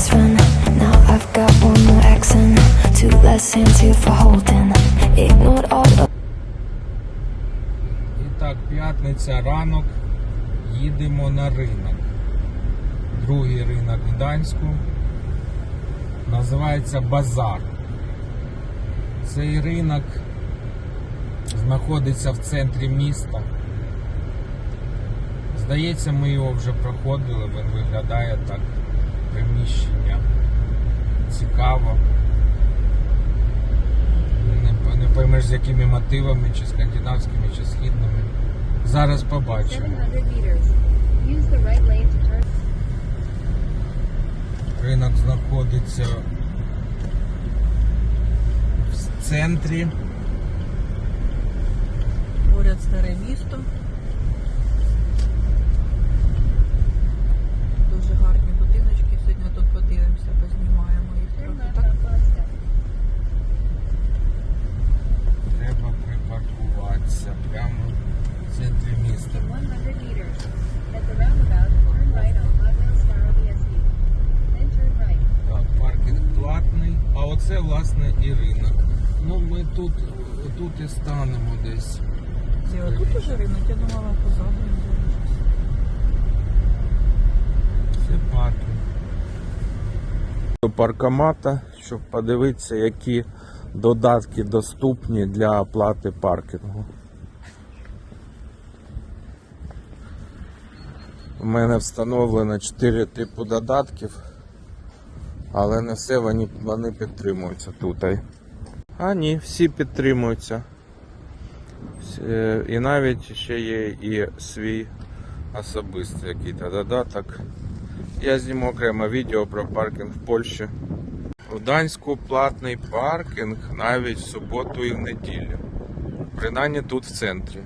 best friend. Now I've got one more accent, two less here for holding. Ignored all of І так, п'ятниця ранок. Їдемо на ринок. Другий ринок Гданську. Називається Базар. Цей ринок знаходиться в центрі міста. Здається, ми його вже проходили, він виглядає так приміщення. Цікаво. Не, не поймеш з якими мотивами, чи скандинавськими, чи східними. Зараз побачимо. 700 meters. Use the right lane to turn. Ринок знаходиться в центрі. Поряд старе місто. Дуже гарні подивимося, познімаємо їх трохи. Так. Треба припаркуватися прямо в центрі міста. 100 meters. At the roundabout, turn right on Hot Wheels Star BSD. Then turn right. Так, паркінг платний, а оце власне і ринок. Ну ми тут, тут і станемо десь. Зіва, тут уже ринок, я думала позаду. він залишився. Це паркінг. До паркомата, щоб подивитися, які додатки доступні для оплати паркінгу. У мене встановлено 4 типи додатків, але не все вони, вони підтримуються тут. А ні, всі підтримуються. Е, І навіть ще є і свій особистий який додаток. Я зніму окремо відео про паркінг в Польщі. У Данську платний паркінг навіть в суботу і в неділю. Принаймні тут в центрі.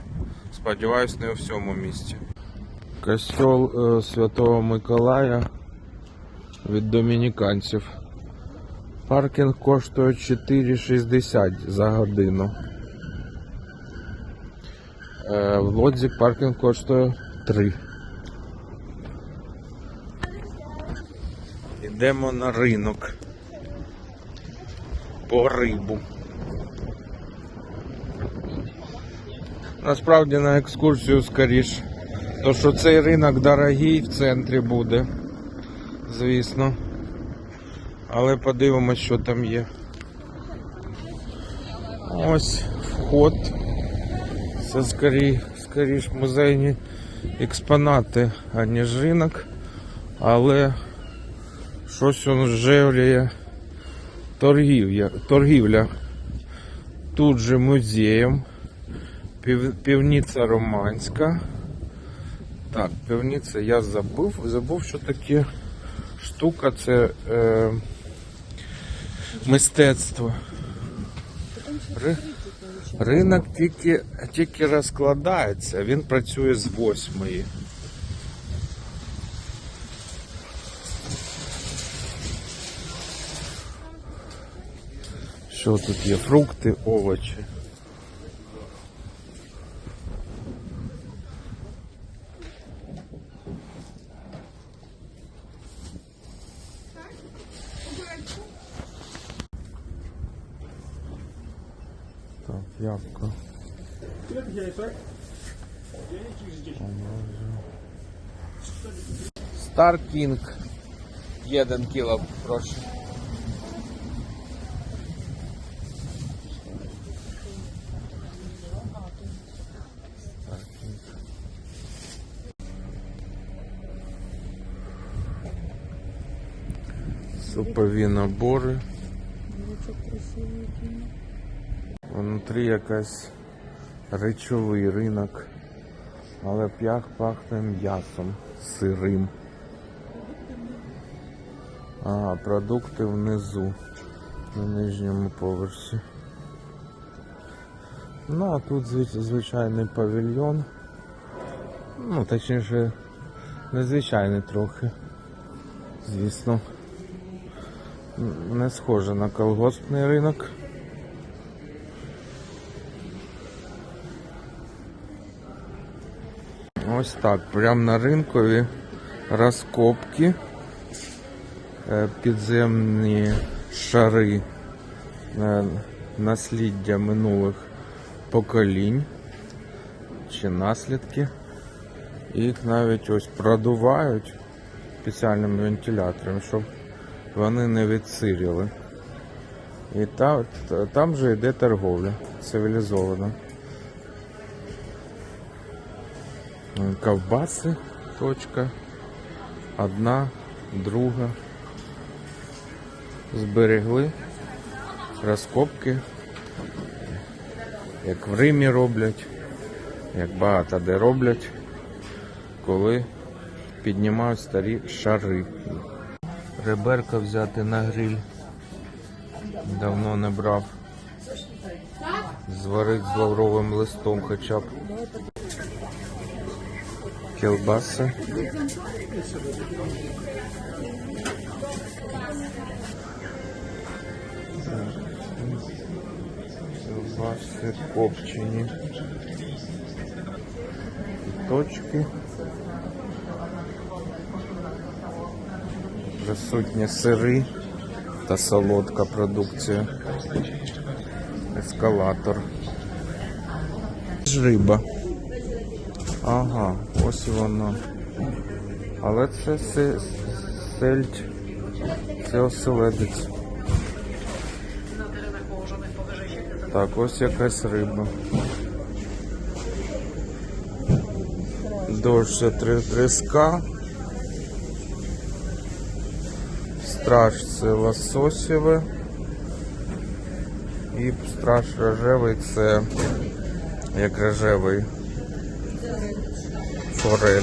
Сподіваюсь, не у всьому місті. Костьол е, Святого Миколая від домініканців. Паркінг коштує 4,60 за годину. Е, в Лодзі паркінг коштує 3. Йдемо на ринок по рибу. Насправді на екскурсію скоріш. То що цей ринок дорогий в центрі буде, звісно. Але подивимось, що там є. Ось вход. Це скорі, скоріш музейні експонати, а не ж ринок. Але щось он жевлює торгівля, торгівля. Тут же музеєм. Пів, півниця Романська. Так, півниця я забув. Забув, що таке штука це е, мистецтво. Ри, ринок тільки, тільки розкладається, він працює з восьмої. Що тут є? Фрукти, овочі. Так, явка. Star King. 1 кіло, прошу. Супові набори. Внутрі якась речовий ринок, але п'ях пахне м'ясом сирим. А, продукти внизу, на нижньому поверсі. Ну, а тут звичайний павільйон. Ну, точніше, незвичайний трохи. Звісно. Не схоже на колгоспний ринок. Ось так, прямо на ринкові розкопки. е, підземні шари е, насліддя минулих поколінь чи наслідки. Їх навіть ось продувають спеціальним вентилятором, щоб вони не відсиріли. І та, та- там же йде торговля цивілізована. Ковбаси, точка. Одна, друга. Зберегли розкопки, як в Римі роблять, як багато де роблять, коли піднімають старі шари. Реберка взяти на гриль. Давно не брав. Зварить з лавровим листом хоча б. Кілбаси. Кілбаси копчені. Точки. Присутні сири та солодка продукція. Ескалатор. Риба. Ага, ось воно. Але це се- сельдь. Це оселедець. Так, ось якась риба. Дощ це три треска. Страж це лососєве. І страж рожевий це як рожевий форель.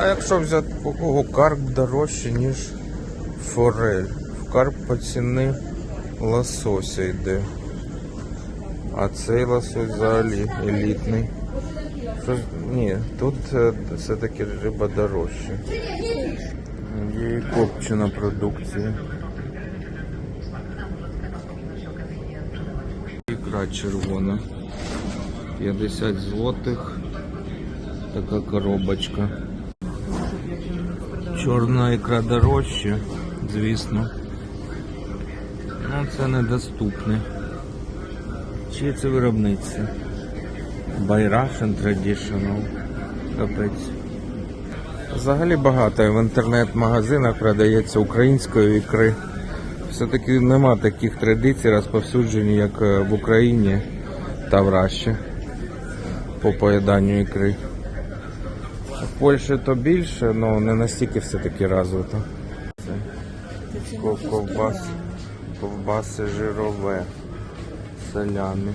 А якщо взяти кого карп дорожче, ніж форель. В карп по ціни лосося йде. А цей лосось взагалі елітний. Що ні, тут е, все-таки риба дорожча. Копчена продукція. Ікра червона. 50 злотих. Така коробочка. Чорна ікра дорожча, звісно. Ну, це недоступне. Чи це виробництво? Байрашен Traditional. Капець. Взагалі багато в інтернет-магазинах продається української ікри. Все-таки нема таких традицій розповсюджені, як е, в Україні та в Раші по поїданню ікри. В Польщі то більше, але не настільки все-таки розвито. Ковбас, ковбаси жирове, салями.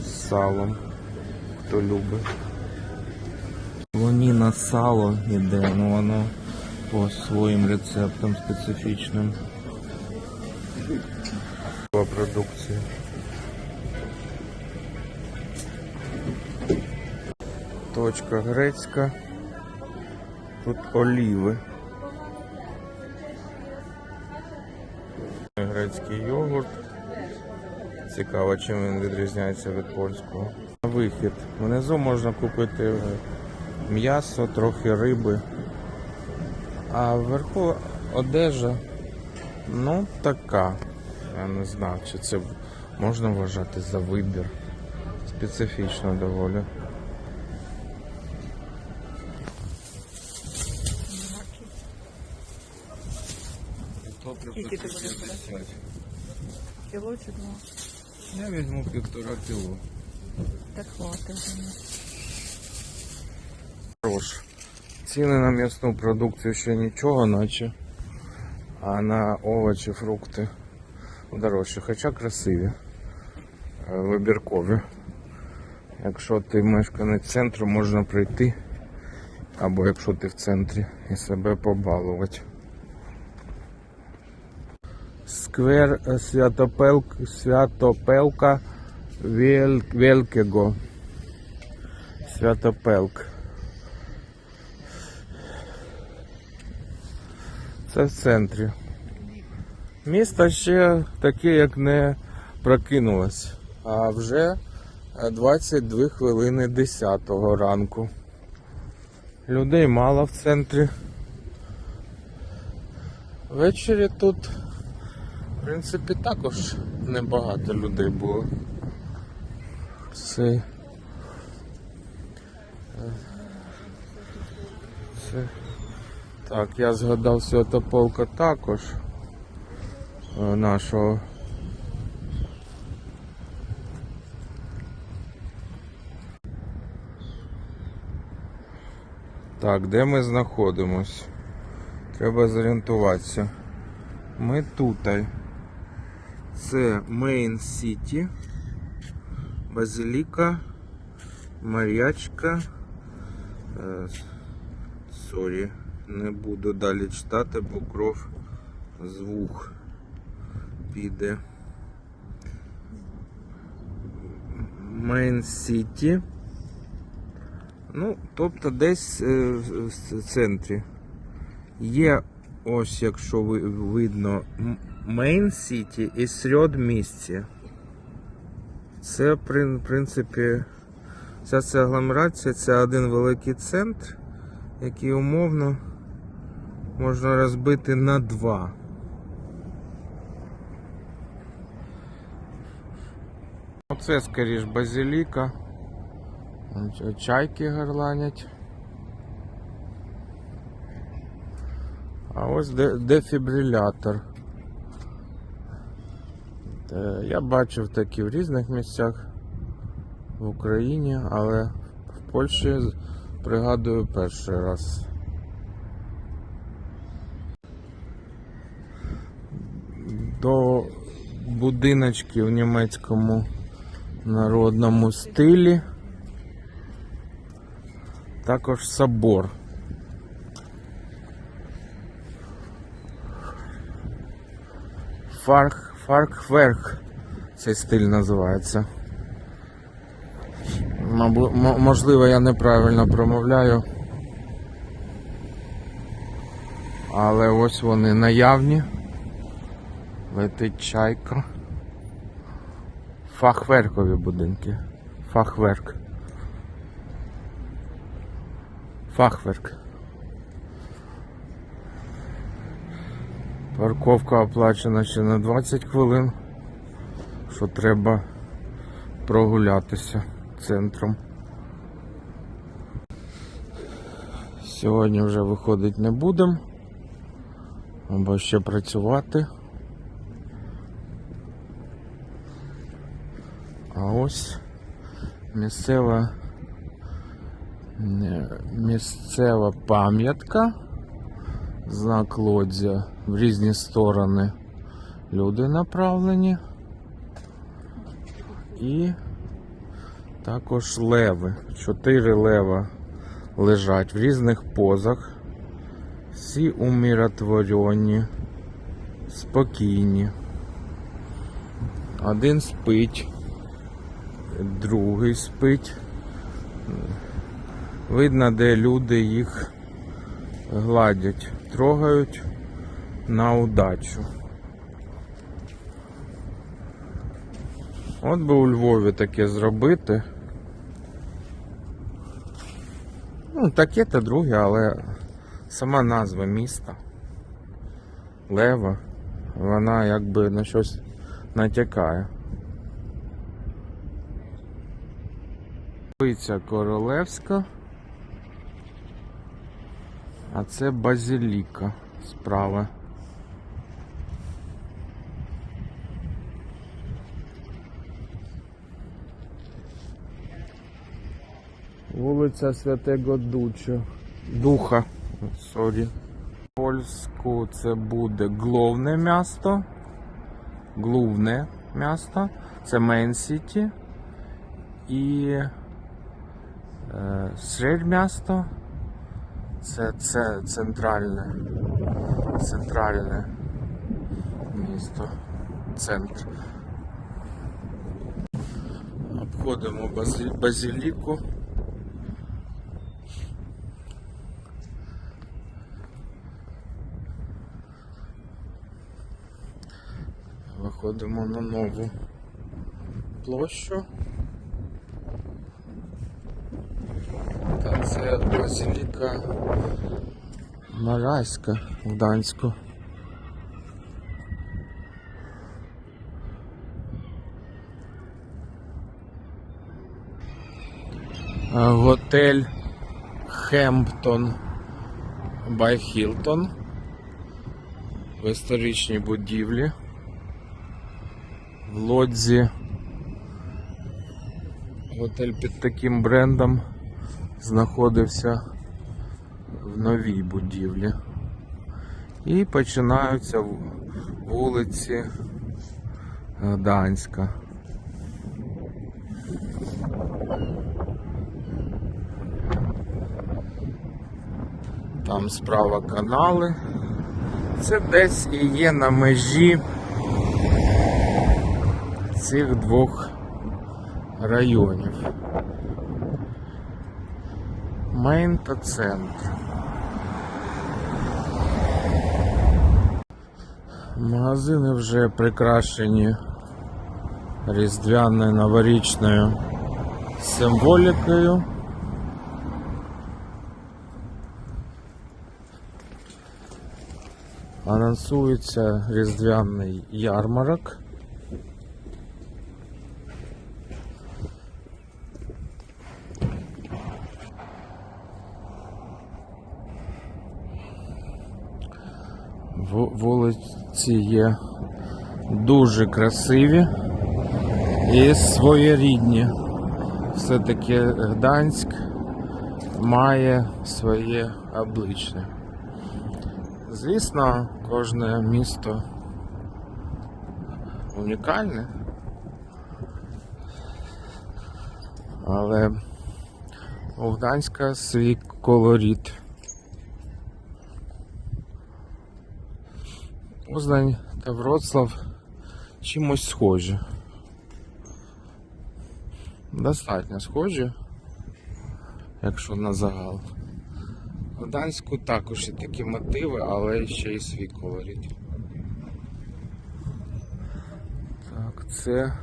З салом, хто любить. Лоніна сало іде, ну воно по своїм рецептам специфічним. Продукція. Точка грецька. Тут оліви. Грецький йогурт. Цікаво, чим він відрізняється від польського. Вихід. Внизу можна купити м'ясо, трохи риби. А вверху одежа, ну така. Я не знаю, чи це можна вважати за вибір. Специфічно доволі. Скільки ти будеш брати? Кіло чи два? Я візьму півтора кіло. Так хватить. Хорош. Ціни на м'ясну продукцію ще нічого, наче. А на овочі, фрукти дорожче, хоча красиві, е, вибіркові. Якщо ти мешканець центру, можна прийти. Або якщо ти в центрі і себе побалувати. Сквер е, Святопелк, Святопелка Вель, Великого. Святопелк. Це в центрі. Місто ще таке, як не прокинулось. А вже е, 22 хвилини 10 ранку. Людей мало в центрі. Ввечері тут, в принципі, також небагато людей було. Це. Це. Так, я згадав Святополка також е, нашого. Так, де ми знаходимось? Треба зорієнтуватися. Ми тут. Це Мейн Сіті, Базиліка, Мар'ячка. Е, Сорі, не буду далі читати, бо кров з вух піде. Мейн Сіті. Ну, тобто десь е, в центрі. Є ось, якщо ви, видно, Мейн Сіті і середмісті. Це, в принципі, вся ця агломерація це один великий центр, який умовно можна розбити на два. Оце, скоріш, базиліка. Чайки горланять. А ось де- дефібрилятор. Я бачив такі в різних місцях в Україні, але в Польщі пригадую перший раз. До будиночки в німецькому народному стилі. Також собор. Фарк, Фаркверк цей стиль називається. Мабу, можливо, я неправильно промовляю. Але ось вони наявні. Летить чайка. Фахверкові будинки. Фахверк. Фахверк. Парковка оплачена ще на 20 хвилин, що треба прогулятися центром. Сьогодні вже виходить не будемо, або ще працювати. Ось місцева місцева пам'ятка, знак лодзя в різні сторони люди направлені. І також леви. Чотири лева лежать в різних позах. Всі умиротворені, спокійні. Один спить, другий спить. Видно, де люди їх гладять, трогають на удачу. От би у Львові таке зробити. Ну, таке та друге, але сама назва міста Лева, вона якби на щось натякає. Вулиця Королевська. А це базиліка справа. Вулиця Святого Дуча. Духа. Сорі. Польську це буде головне місто. Головне місто. Це Мейн Сіті. І середмісто. Це, це центральне. Центральне місто. Центр. Обходимо базі, базиліку. Виходимо на нову площу. Базиліка Мараська в Гданську. Е, Готель Хемптон Бай Хілтон в історичній будівлі. В Лодзі готель під таким брендом знаходився в новій будівлі. І починаються вулиці е, Данська. Там справа канали. Це десь і є на межі цих двох районів. Мейн центр. Магазини вже прикрашені різдвяною новорічною символікою. Анонсується різдвяний ярмарок. Вулиці є дуже красиві і своєрідні. Все-таки Гданськ має своє обличчя. Звісно, кожне місто унікальне. Але у Гданська свій колорит. Познань та Вроцлав чимось схожі. Достатньо схожі, якщо на загал. В Гданську також є такі мотиви, але ще й свій колорит. Так, це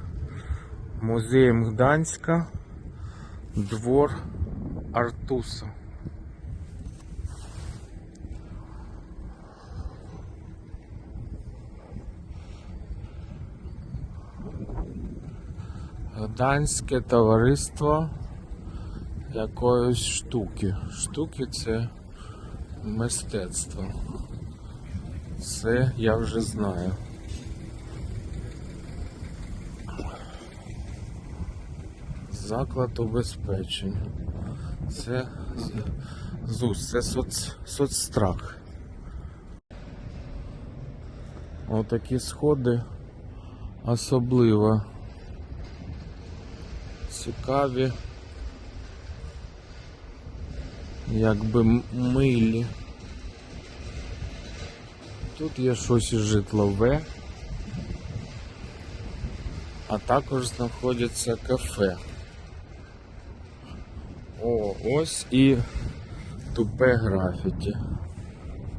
музей Гданська, двор Артуса. Гданське товариство якоїсь штуки. Штуки це мистецтво. Це я вже знаю. Заклад убезпечень. Це ЗУС, це соц, соцстрах. Отакі сходи особливо цікаві, якби милі. Тут є щось із житлове, а також знаходиться кафе. О, ось і тупе графіті.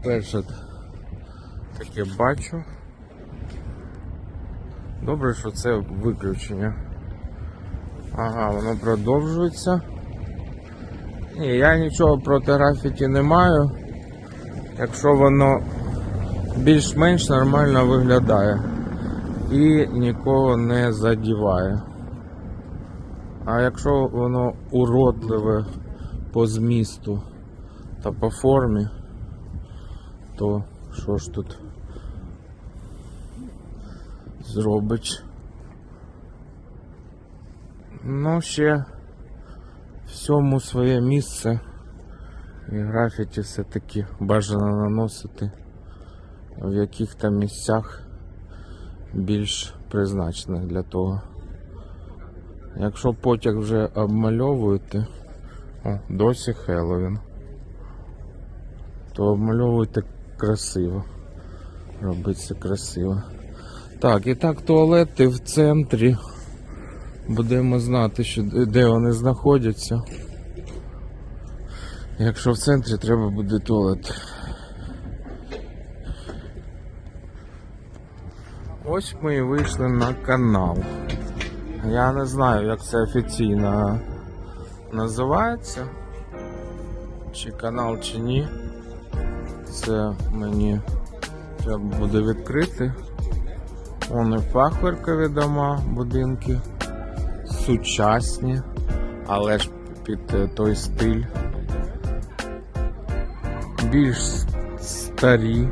Перше таке бачу. Добре, що це виключення. Ага, воно продовжується. Ні, я нічого проти графіті не маю. Якщо воно більш-менш нормально виглядає і нікого не задіває. А якщо воно уродливе по змісту та по формі, то що ж тут зробить? Ну, ще всьому своє місце. І графіті все-таки бажано наносити в яких-то місцях більш призначених для того. Якщо потяг вже обмальовуєте, о, досі Хеллоуін, то обмальовуйте красиво. Робиться красиво. Так, і так, туалети в центрі. Будемо знати, що, де вони знаходяться. Якщо в центрі треба буде туалет. Ось ми і вийшли на канал. Я не знаю, як це офіційно називається. чи канал, чи ні. Це мені треба буде відкрити. Вони фахверкові дома, будинки, сучасні, але ж під е, той стиль. Більш старі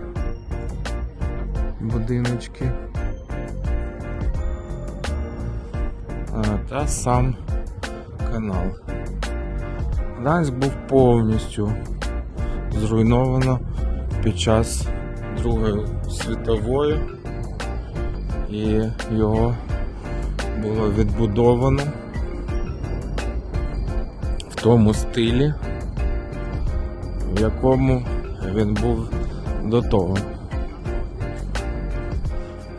будиночки. Та сам канал. Гданськ був повністю зруйновано під час Другої світової і його було відбудовано в тому стилі, в якому він був до того.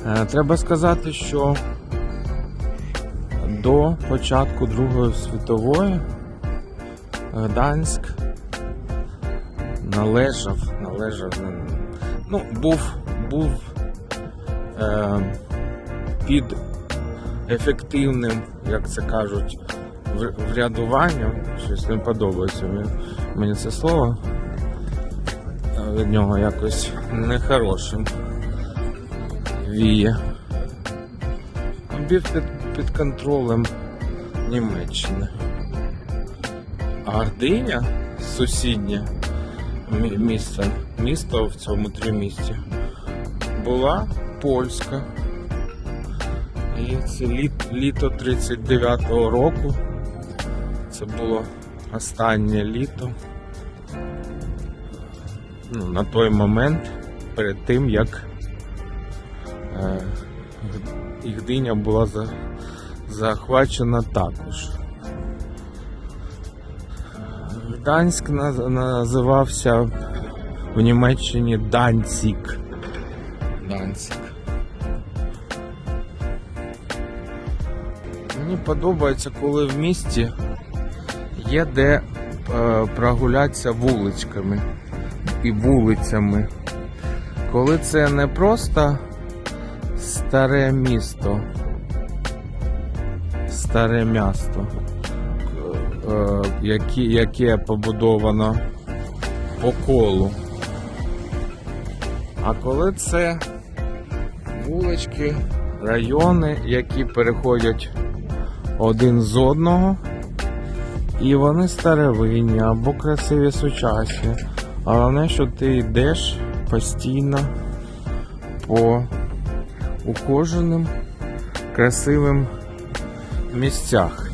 Е, Треба сказати, що до початку Другої світової Гданськ належав, належав, ну, був, був е, під ефективним, як це кажуть, врядуванням. Щось не подобається мені, це слово. Від нього якось нехорошим віє. Був під, під контролем Німеччини. А Гординя, сусіднє мі- місце, місто в цьому тримісті, була польська. І це літ, літо 39-го року. Це було останнє літо. Ну, на той момент, перед тим як е, Ігдиня була за, захвачена також. Гданськ наз- називався в Німеччині Данцік. Данцік. Подобається, коли в місті є де е, прогулятися вуличками і вулицями. Коли це не просто старе місто, старе місто, е, яке, яке побудовано по колу. А коли це вулички, райони, які переходять один з одного, і вони старовинні або красиві сучасні. Головне, що ти йдеш постійно по ухоженим, красивим місцях.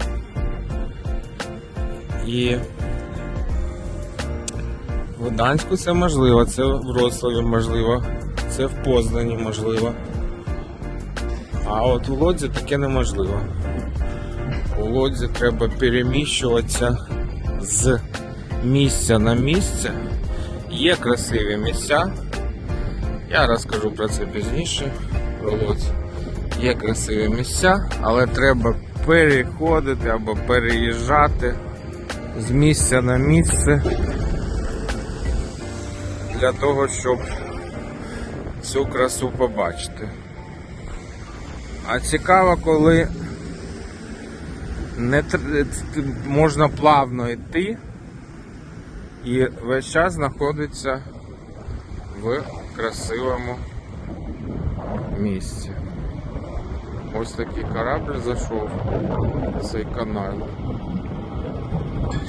І в Гданську це можливо, це в Вроцлаві можливо, це в Познані можливо. А от у Лодзі таке неможливо. У Лодзі треба переміщуватися з місця на місце. Є красиві місця. Я розкажу про це пізніше. Про Лодзь. Є красиві місця, але треба переходити або переїжджати з місця на місце для того, щоб цю красу побачити. А цікаво, коли не тр- можна плавно йти і весь час знаходиться в красивому місці. Ось такий корабль зайшов в цей канал.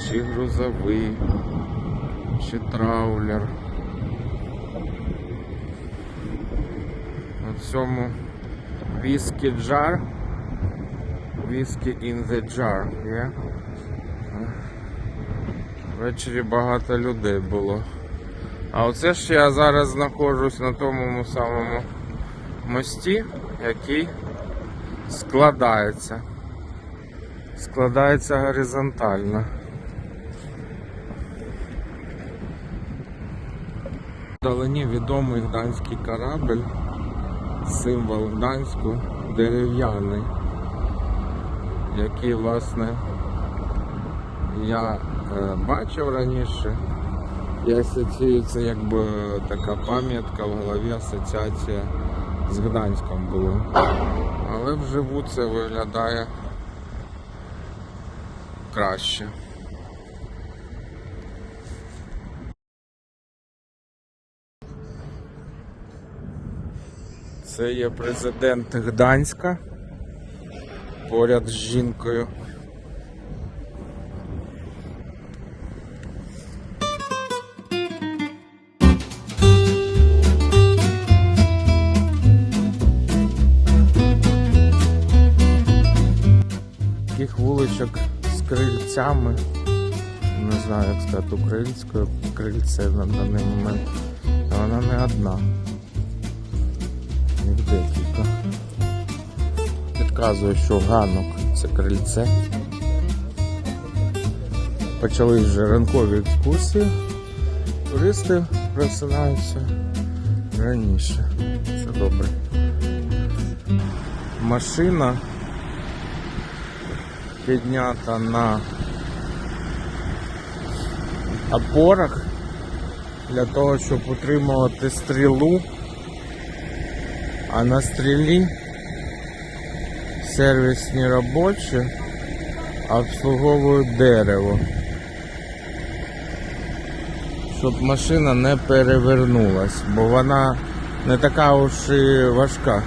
Чи грузовий, чи траулер. На цьому віскі джар. Віскі in the jar, є? Ввечері багато людей було. А оце ж я зараз знаходжусь на тому самому мості, який складається. Складається горизонтально. Вдалині відомий гданський корабль, символ Гданську дерев'яний, які власне я е, бачив раніше. І асоціюється якби така пам'ятка в голові асоціація з Гданськом була. Але вживу це виглядає краще. Це є президент Гданська поряд з жінкою. Таких вуличок з крильцями. Не знаю, як сказати українською крильце на даний момент. Та вона не одна. Їх декілька. Підказує, що ганок це крильце. Почали вже ранкові екскурсії. Туристи просинаються раніше. Це добре. Машина піднята на опорах для того, щоб утримувати стрілу, а на стрілі сервісні робочі обслуговують дерево, щоб машина не перевернулась, бо вона не така уж і важка.